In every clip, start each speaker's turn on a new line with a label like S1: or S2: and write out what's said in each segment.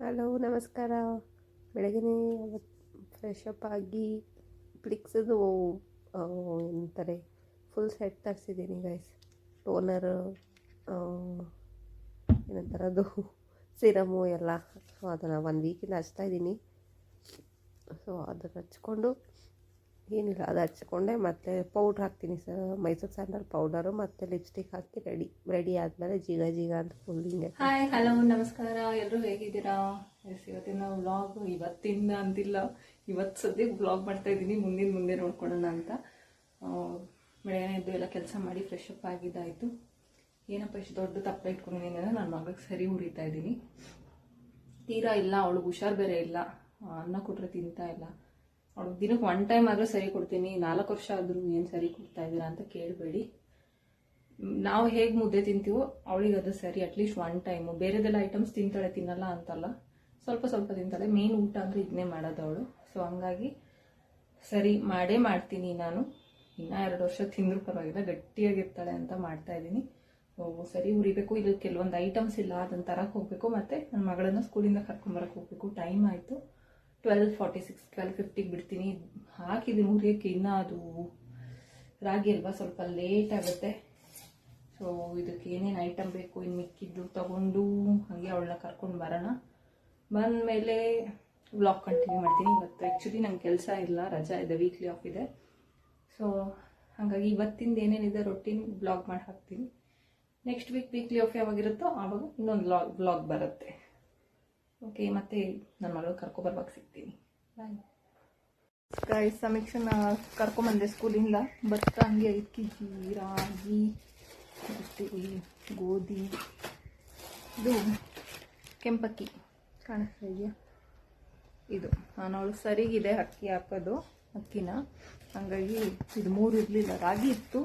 S1: Hello, ನಮಸ್ಕಾರ. ಬೆಳಗ್ಗೆ fresh up ಆಗಿ ಪ್ಲಿಕ್ಸದು ಏನಂತಾರೆ ಫುಲ್ ಸೆಟ್ ತರಿಸಿದ್ದೀನಿ ಗೈಸ್ ಟೋನರ್ ಏನಂತಾರೆ ಅದು ಸಿರಮು ಎಲ್ಲ. ಅದನ್ನು ಒನ್ ವೀಕಿಂದ ಹಚ್ತಾ ಇದ್ದೀನಿ ಸೊ ಅದನ್ನು ಹಚ್ಕೊಂಡು ಏನಿಲ್ಲ, ಅದು ಹಚ್ಕೊಂಡೆ ಮತ್ತು ಪೌಡ್ರ್ ಹಾಕ್ತೀನಿ ಸರ್ ಮೈಸೂರು ಸ್ಯಾಂಡಲ್ ಪೌಡರು ಮತ್ತು ಲಿಪ್ಸ್ಟಿಕ್ ಹಾಕಿ ರೆಡಿ ರೆಡಿ ಆದಮೇಲೆ ಜೀಗ ಜೀಗ ಅಂತ ಫುಲ್ ಹಿಂಗೆ
S2: ಹಾಯ್ ಹಲೋ ನಮಸ್ಕಾರ. ಎಲ್ಲರೂ ಹೇಗಿದ್ದೀರಾ? ಎಸ್ ಇವತ್ತಿನ ವ್ಲಾಗ್ ಇವತ್ತಿಂದ ಅಂತಿಲ್ಲ. ಇವತ್ತು ಸದ್ಯ ವ್ಲಾಗ್ ಮಾಡ್ತಾ ಇದ್ದೀನಿ. ಮುಂದಿನ ಮುಂದೆ ನೋಡ್ಕೊಳ್ಳೋಣ ಅಂತ. ಬೆಳಗ್ಗೆ ಎದ್ದು ಎಲ್ಲ ಕೆಲಸ ಮಾಡಿ ಫ್ರೆಶ್ ಅಪ್ ಆಗಿದ್ದಾಯಿತು. ಏನಪ್ಪ, ಇಷ್ಟು ದೊಡ್ಡ ತಪ್ಪಲೆ ಇಟ್ಕೊಂಡಿದ್ದೀನಿ ಅಂದರೆ ನನ್ನ ಮಗಳಿಗೆ ಸರಿ ಉರಿತಾ ಇದ್ದೀನಿ. ತೀರಾ ಇಲ್ಲ, ಅವಳಿಗೆ ಹುಷಾರ್ ಬೇರೆ ಇಲ್ಲ. ಅನ್ನ ಕೊಟ್ಟರೆ ತಿಂತಾ ಇಲ್ಲ. ಅವಳಿಗೆ ದಿನಕ್ಕೆ ಒನ್ ಟೈಮ್ ಆದರೂ ಸರಿ ಕೊಡ್ತೀನಿ, ನಾಲ್ಕು ವರ್ಷ ಆದರೂ ಏನು ಸರಿ ಕೊಡ್ತಾ ಇದ್ದೀರಾ ಅಂತ ಕೇಳಬೇಡಿ. ನಾವು ಹೇಗೆ ಮುದ್ದೆ ತಿಂತೀವೋ ಅವಳಿಗೆ ಅದು ಸರಿ ಅಟ್ಲೀಸ್ಟ್ ಒನ್ ಟೈಮು ಬೇರೆದೆಲ್ಲ ಐಟಮ್ಸ್ ತಿಂತಾಳೆ, ತಿನ್ನಲ್ಲ ಅಂತಲ್ಲ. ಸ್ವಲ್ಪ ಸ್ವಲ್ಪ ತಿಂತಾಳೆ. ಮೇನ್ ಊಟ ಅಂದರೆ ಇದನ್ನೇ ಮಾಡೋದು ಅವಳು. ಸೊ ಹಂಗಾಗಿ ಸರಿ, ಮಾಡೇ ಮಾಡ್ತೀನಿ ನಾನು. ಇನ್ನೂ ಎರಡು ವರ್ಷ ತಿಂದರೂ ಪರವಾಗಿಲ್ಲ, ಗಟ್ಟಿಯಾಗಿರ್ತಾಳೆ ಅಂತ ಮಾಡ್ತಾ ಇದ್ದೀನಿ. ಸರಿ ಉರಿಬೇಕು ಇದು ಕೆಲವೊಂದು ಐಟಮ್ಸ್ ಇಲ್ಲ, ಅದನ್ನು ತರಕ್ಕೆ ಹೋಗಬೇಕು. ಮತ್ತು ನನ್ನ ಮಗಳನ್ನು ಸ್ಕೂಲಿಂದ ಕರ್ಕೊಂಬರಕ್ಕೆ ಹೋಗಬೇಕು. ಟೈಮ್ ಆಯಿತು. ಟ್ವೆಲ್ ಫಾರ್ಟಿ ಸಿಕ್ಸ್ ಟ್ವೆಲ್ ಫಿಫ್ಟಿಗೆ ಬಿಡ್ತೀನಿ. ಹಾಕಿದ್ದು ಮುರಿಯೋಕ್ಕೆ ಇನ್ನೂ ಅದು ರಾಗಿ ಅಲ್ವಾ? ಸ್ವಲ್ಪ ಲೇಟ್ ಆಗುತ್ತೆ. ಸೊ ಇದಕ್ಕೆ ಏನೇನು ಐಟಮ್ ಬೇಕು? ಇನ್ನು ಮಿಕ್ಕಿದ್ದು ತಗೊಂಡು ಹಾಗೆ ಅವಳನ್ನ ಕರ್ಕೊಂಡು ಬರೋಣ. ಬಂದಮೇಲೆ ವ್ಲಾಗ್ ಕಂಟಿನ್ಯೂ ಮಾಡ್ತೀನಿ. ಇವತ್ತು ಆ್ಯಕ್ಚುಲಿ ನಂಗೆ ಕೆಲಸ ಇಲ್ಲ. ರಜಾ ಇದೆ ವೀಕ್ಲಿ ಆಫ್ ಇದೆ. ಸೊ ಹಾಗಾಗಿ ಇವತ್ತಿಂದ ಏನೇನಿದೆ ರೊಟೀನ್ ಬ್ಲಾಗ್ ಮಾಡಿ ಹಾಕ್ತೀನಿ. ನೆಕ್ಸ್ಟ್ ವೀಕ್ ವೀಕ್ಲಿ ಆಫ್ ಯಾವಾಗಿರುತ್ತೋ, ಆವಾಗ ಇನ್ನೊಂದು ಬ್ಲಾಗ್ ಬರುತ್ತೆ. ಓಕೆ, ಮತ್ತೆ ನನ್ನ ಮಗಳು ಕರ್ಕೊಬರ್ಬೇಕು ಸಿಗ್ತೀನಿ. ಬಾಯ್ ಸಮೀಕ್ಷೆ ಕರ್ಕೊಂಬಂದೆ ಸ್ಕೂಲಿಂದ. ಭತ್ತ, ಹಂಗೆ ಐದು ಕೆ ಜಿ ರಾಗಿ ಮತ್ತು ಗೋಧಿ. ಇದು ಕೆಂಪಕ್ಕಿ. ಕಾಣಿಸ್ತಾ ಇದೆಯಾ? ಇದು. ನಾನು ಅವಳು ಸರಿಗಿದೆ ಅಕ್ಕಿ ಹಾಕೋದು, ಅಕ್ಕಿನ. ಹಾಗಾಗಿ ಇದು ಮೂರು ಇರಲಿಲ್ಲ. ರಾಗಿ ಇತ್ತು.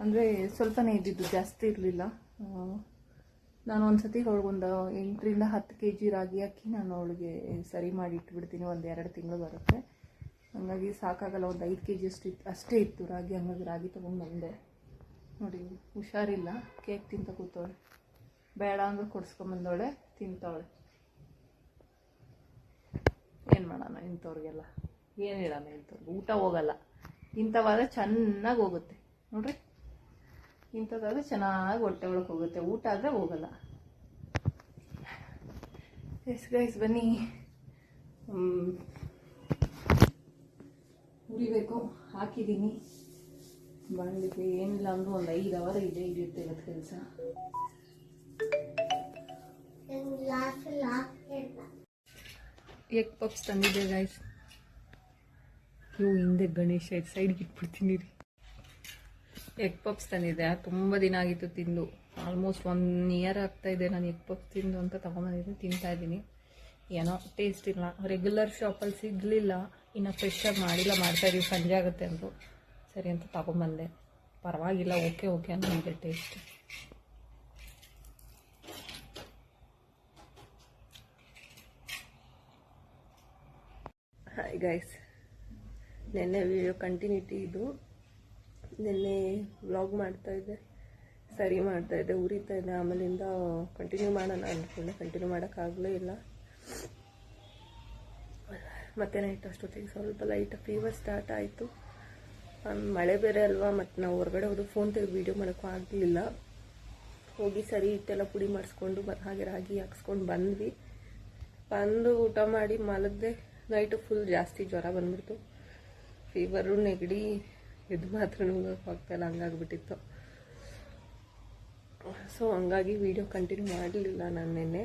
S2: ಅಂದರೆ ಸ್ವಲ್ಪನೇ ಇದ್ದಿದ್ದು, ಜಾಸ್ತಿ ಇರಲಿಲ್ಲ. ನಾನು ಒಂದು ಸತಿ ಅವಳಿಗೊಂದು ಎಂಟರಿಂದ ಹತ್ತು ಕೆ ಜಿ ರಾಗಿ ಅಕ್ಕಿ ನಾನು ಅವಳಿಗೆ ಸರಿ ಮಾಡಿ ಇಟ್ಬಿಡ್ತೀನಿ, ಒಂದು ಎರಡು ತಿಂಗಳು ಬರುತ್ತೆ. ಹಂಗಾಗಿ ಸಾಕಾಗಲ್ಲ, ಒಂದು ಐದು ಕೆ ಜಿ ಅಷ್ಟು ಇತ್ತು ಅಷ್ಟೇ ಇತ್ತು ರಾಗಿ, ಹಂಗಾಗಿ ರಾಗಿ ತೊಗೊಂಡು ಬಂದೆ. ನೋಡಿ, ಹುಷಾರಿಲ್ಲ, ಕೇಕ್ ತಿಂತ ಕೂತವಳೆ. ಬೇಡ ಅಂದ್ರೆ ಕೊಡ್ಸ್ಕೊಂಬಂದವಳೆ, ತಿಂತವಳೆ. ಏನು ಮಾಡೋಣ ಇಂಥವ್ರಿಗೆಲ್ಲ? ಏನು ಹೇಳೋಣ ಇಂಥವ್ರಿಗೆ? ಊಟ ಹೋಗಲ್ಲ. ಇಂಥವಾದ್ರೆ ಚೆನ್ನಾಗಿ ಹೋಗುತ್ತೆ. ನೋಡ್ರಿ. ಇಂಥದ್ದಾದ್ರೆ ಚೆನ್ನಾಗಿ ಹೊಟ್ಟೆ ಒಳಗೆ ಹೋಗುತ್ತೆ. ಊಟ ಆದರೆ ಹೋಗಲ್ಲ. ಎಸ್ ಗೈಸ್ ಬನ್ನಿ. ಉರಿಬೇಕು. ಹಾಕಿದ್ದೀನಿ. ಬಾಣಲಿಗೆ ಏನಿಲ್ಲ ಅಂದರೂ ಒಂದು ಐದು ಅವರ್ ಇದೆ ಹಿಡಿಯುತ್ತೆ ಇವತ್ತು ಕೆಲಸ. ಎಗ್ ಪಪ್ಸ್ ತಂದಿದ್ದೆ ಗಾಯ್ಸ್ ಇವು ಹಿಂದೆ ಗಣೇಶ ಇದು ಸೈಡ್ಗೆ ಇಟ್ಬಿಡ್ತೀನಿ ರೀ. ಎಗ್ ಪಪ್ಸ್ ತಂದಿದ್ದೆ. ತುಂಬ ದಿನ ಆಗಿತ್ತು ತಿಂದು. ಆಲ್ಮೋಸ್ಟ್ ಒನ್ ಇಯರ್ ಆಗ್ತಾ ಇದೆ ನಾನು ಎಗ್ ಪಪ್ಸ್ ತಿಂದು ಅಂತ ತೊಗೊಂಬಂದಿದ್ದೆ ತಿಂತಾ ಇದ್ದೀನಿ. ಏನೋ ಟೇಸ್ಟ್ ಇಲ್ಲ. ರೆಗ್ಯುಲರ್ ಶಾಪಲ್ಲಿ ಸಿಗಲಿಲ್ಲ. ಇನ್ನು ಫ್ರೆಶಾಗಿ ಮಾಡಿಲ್ಲ. ಮಾಡ್ತಾ ಇದೀವಿ. ಸಂಜೆ ಆಗುತ್ತೆ ಅಂದರು. ಸರಿ ಅಂತ ತಗೊಂಬಂದೆ. ಪರವಾಗಿಲ್ಲ. ಓಕೆ ಓಕೆ ಅಂತ ನನಗೆ ಟೇಸ್ಟ್
S1: ಹಾಯ್ ಗೈಸ್ ನೆನ್ನೆ ವಿಡಿಯೋ ಕಂಟಿನ್ಯೂಟಿ ಇದು. ನಿನ್ನೆ ವ್ಲಾಗ್ ಮಾಡ್ತಾ ಇದ್ದೆ, ಸರಿ ಮಾಡ್ತಾ ಇದ್ದೆ, ಉರಿತಾ ಇದ್ದೆ, ಆಮೇಲಿಂದ ಕಂಟಿನ್ಯೂ ಮಾಡೋಣ ಅಂದ್ಕೊಂಡೆ. ಕಂಟಿನ್ಯೂ ಮಾಡೋಕ್ಕಾಗಲೇ ಇಲ್ಲ. ಮತ್ತೆ ನೈಟ್ ಅಷ್ಟೊತ್ತಿಗೆ ಸ್ವಲ್ಪ ಲೈಟ್ ಫೀವರ್ ಸ್ಟಾರ್ಟ್ ಆಯಿತು. ಮಳೆ ಬೇರೆ ಅಲ್ವಾ ಮತ್ತು ನಾವು ಹೊರಗಡೆ ಹೋದ್ರು ಫೋನ್ ತೆಗೆದು ವೀಡಿಯೋ ಮಾಡೋಕ್ಕೂ ಆಗಲಿಲ್ಲ. ಹೋಗಿ ಸರಿ ಇಟ್ಟೆಲ್ಲ ಪುಡಿ ಮಾಡಿಸ್ಕೊಂಡು ಮತ್ತು ಹಾಗೆ ರಾಗಿ ಹಾಕ್ಸ್ಕೊಂಡು ಬಂದ್ವಿ. ಬಂದು ಊಟ ಮಾಡಿ ಮಲಗದೆ ನೈಟು ಫುಲ್ ಜಾಸ್ತಿ ಜ್ವರ ಬಂದ್ಬಿಡ್ತು. ಫೀವರು ನೆಗಡಿ ಇದು ಮಾತ್ರ ಆಗ್ತಾಯಿಲ್ಲ ಹಂಗಾಗ್ಬಿಟ್ಟಿತ್ತು. ಸೊ ಹಂಗಾಗಿ ವಿಡಿಯೋ ಕಂಟಿನ್ಯೂ ಮಾಡಲಿಲ್ಲ ನಾನು ನಿನ್ನೆ.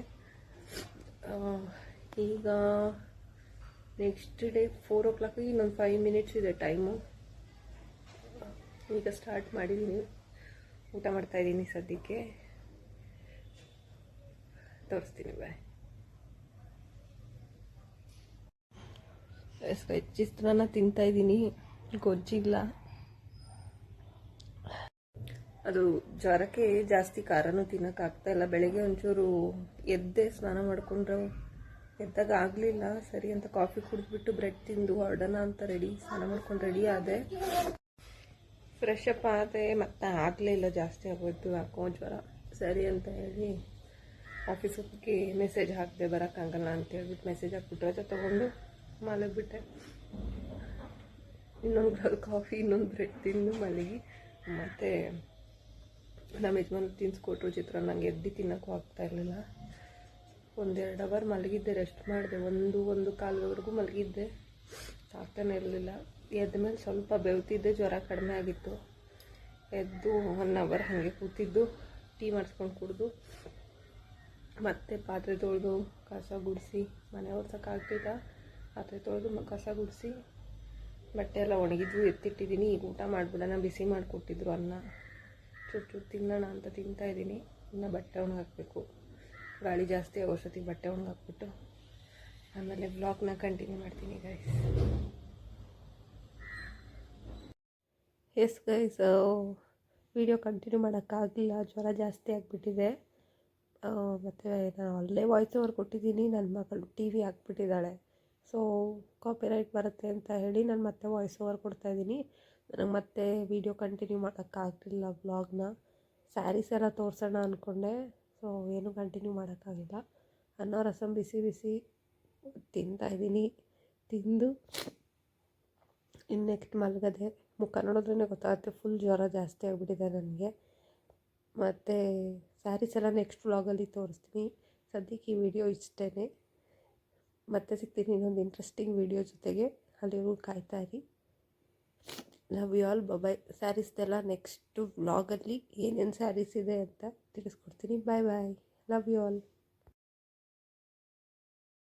S1: ಈಗ next day four o'clock ಇನ್ನೊಂದು ಫೈವ್ ಮಿನಿಟ್ಸ್ ಇದೆ ಟೈಮು ಈಗ ಸ್ಟಾರ್ಟ್ ಮಾಡಿದ್ದೀನಿ ಊಟ ಮಾಡ್ತಾ ಇದ್ದೀನಿ ಸದ್ಯಕ್ಕೆ. ತೋರಿಸ್ತೀನಿ ಬಾಯ್ ಚಿತ್ರಾನ್ನ ತಿಂತಾಯಿದ್ದೀನಿ ಗೊಜ್ಜಿಲ್ಲ. ಅದು ಜ್ವರಕ್ಕೆ ಜಾಸ್ತಿ ಖಾರನೂ ತಿನ್ನೋಕ್ಕಾಗ್ತಾ ಇಲ್ಲ. ಬೆಳಗ್ಗೆ ಒಂಚೂರು ಎದ್ದೆ ಸ್ನಾನ ಮಾಡ್ಕೊಂಡ್ರೆ. ಎದ್ದಾಗ ಆಗಲಿಲ್ಲ. ಸರಿ ಅಂತ ಕಾಫಿ ಕುಡಿದ್ಬಿಟ್ಟು ಬ್ರೆಡ್ ತಿಂದು ಹೊರಡೋಣ ಅಂತ ರೆಡಿ, ಸ್ನಾನ ಮಾಡ್ಕೊಂಡು ರೆಡಿ ಆದೆ. ಫ್ರೆಶ್ ಅಪ್ ಆದೆ. ಮತ್ತೆ ಆಗಲೇ ಇಲ್ಲ, ಜಾಸ್ತಿ ಆಗೋಯ್ತು. ಯಾಕೋ ಜ್ವರ. ಸರಿ ಅಂತ ಹೇಳಿ ಆಫೀಸ್ ಮೆಸೇಜ್ ಹಾಕಿದೆ ಬರೋಕ್ಕಾಗಲ್ಲ ಅಂತ ಹೇಳ್ಬಿಟ್ಟು ಮೆಸೇಜ್ ಹಾಕ್ಬಿಟ್ಟು ರಜೆ ತೊಗೊಂಡು ಮಲಗಿಬಿಟ್ಟೆ ಇನ್ನೊಂದು ಕಾಫಿ, ಇನ್ನೊಂದು ಬ್ರೆಡ್ ತಿಂದು ಮಲಗಿ. ಮತ್ತು ನಮ್ಮ ಯಜಮಾನ್ ತಿನ್ಸ್ಕೊಟ್ರು ಚಿತ್ರಾನ್ನ. ನಂಗೆ ಎದ್ದು ತಿನ್ನೋಕ್ಕೂ ಆಗ್ತಾ ಇರಲಿಲ್ಲ. ಒಂದೆರಡು ಅವರ್ ಮಲಗಿದ್ದೆ ರೆಸ್ಟ್ ಮಾಡಿದೆ. ಒಂದು ಒಂದು ಕಾಲದವರೆಗೂ ಮಲಗಿದ್ದೆ. ಆಗ್ತಾನೆ ಇರಲಿಲ್ಲ. ಎದ್ದ ಮೇಲೆ ಸ್ವಲ್ಪ ಬೆವ್ತಿದ್ದೆ, ಜ್ವರ ಕಡಿಮೆ ಆಗಿತ್ತು. ಎದ್ದು ಒನ್ ಅವರ್ ಹಾಗೆ ಕೂತಿದ್ದು, ಟೀ ಮಾಡಿಸ್ಕೊಂಡು ಕುಡಿದು, ಮತ್ತೆ ಪಾತ್ರೆ ತೊಳೆದು, ಕಸ ಗುಡಿಸಿ, ಮನೆ ಒರ್ಸೋಕ್ಕಾಗ್ತಿಲ್ಲ ಪಾತ್ರೆ ತೊಳೆದು ಕಸ ಗುಡಿಸಿ, ಬಟ್ಟೆ ಎಲ್ಲ ಒಣಗಿದ್ವು, ಎತ್ತಿಟ್ಟಿದ್ದೀನಿ. ಈಗ ಊಟ ಮಾಡಿಬಿಡೋಣ, ಬಿಸಿ ಮಾಡಿಕೊಟ್ಟಿದ್ರು ಅನ್ನ. ಚೂರು ತಿನ್ನೋಣ ಅಂತ ತಿಂತಾ ಇದ್ದೀನಿ. ಇನ್ನು ಬಟ್ಟೆ ಒಣಗಾಕಬೇಕು ಗಾಳಿ ಜಾಸ್ತಿ ಔಷಧಿ ಬಟ್ಟೆ ಒಣಗಾಕ್ಬಿಟ್ಟು ಆಮೇಲೆ ಬ್ಲಾಗ್ನ ಕಂಟಿನ್ಯೂ ಮಾಡ್ತೀನಿ guys yes guys video continue ಮಾಡೋಕ್ಕಾಗಲಿಲ್ಲ ಜ್ವರ ಜಾಸ್ತಿ ಆಗಿಬಿಟ್ಟಿದೆ. ಮತ್ತು ನಾನು ಅಲ್ಲೇ ವಾಯ್ಸ್ ಓವರ್ ಕೊಟ್ಟಿದ್ದೀನಿ. ನನ್ನ ಮಗಳು ಟಿ ವಿ ಹಾಕ್ಬಿಟ್ಟಿದ್ದಾಳೆ. ಸೊ ಕಾಪಿರೈಟ್ ಬರುತ್ತೆ ಅಂತ ಹೇಳಿ ನಾನು ಮತ್ತೆ ವಾಯ್ಸ್ ಓವರ್ ಕೊಡ್ತಾಯಿದ್ದೀನಿ ನನಗೆ ಮತ್ತೆ ವಿಡಿಯೋ ಕಂಟಿನ್ಯೂ ಮಾಡೋಕ್ಕಾಗಲಿಲ್ಲ ವ್ಲಾಗ್ನ ಸ್ಯಾರೀಸ್ ಎಲ್ಲ ತೋರಿಸೋಣ ಅಂದ್ಕೊಂಡೆ ಸೊ ಏನೂ ಕಂಟಿನ್ಯೂ ಮಾಡೋಕ್ಕಾಗಿಲ್ಲ ಅನ್ನ ರಸಂ ಬಿಸಿ ಬಿಸಿ ತಿಂತಾಯಿದ್ದೀನಿ ತಿಂದು ಇನ್ನು ನೆಕ್ಸ್ಟ್ ಮಲಗದೆ. ಮುಖ ನೋಡಿದ್ರೇ ಗೊತ್ತಾಗುತ್ತೆ ಫುಲ್ ಜ್ವರ ಜಾಸ್ತಿ ಆಗಿಬಿಟ್ಟಿದೆ ನನಗೆ. ಮತ್ತು ಸ್ಯಾರೀಸ್ ಎಲ್ಲ ನೆಕ್ಸ್ಟ್ ವ್ಲಾಗಲ್ಲಿ ತೋರಿಸ್ತೀನಿ. ಸದ್ಯಕ್ಕೆ ಈ ವಿಡಿಯೋ ಇಷ್ಟೇ ಮತ್ತೆ ಸಿಗ್ತೀನಿ ಇನ್ನೊಂದು ಇಂಟ್ರೆಸ್ಟಿಂಗ್ ವಿಡಿಯೋ ಜೊತೆಗೆ. ಅಲ್ಲಿವರೆಗೂ ಕಾಯ್ತಾ ಇರಿ. ಲವ್ ಯು ಆಲ್ ಬಬಾಯ್ ಸ್ಯಾರೀಸ್ದೆಲ್ಲ ನೆಕ್ಸ್ಟು ವ್ಲಾಗಲ್ಲಿ ಏನೇನು ಸ್ಯಾರೀಸ್ ಇದೆ ಅಂತ ತಿಳಿಸ್ಕೊಡ್ತೀನಿ. Bye bye love you all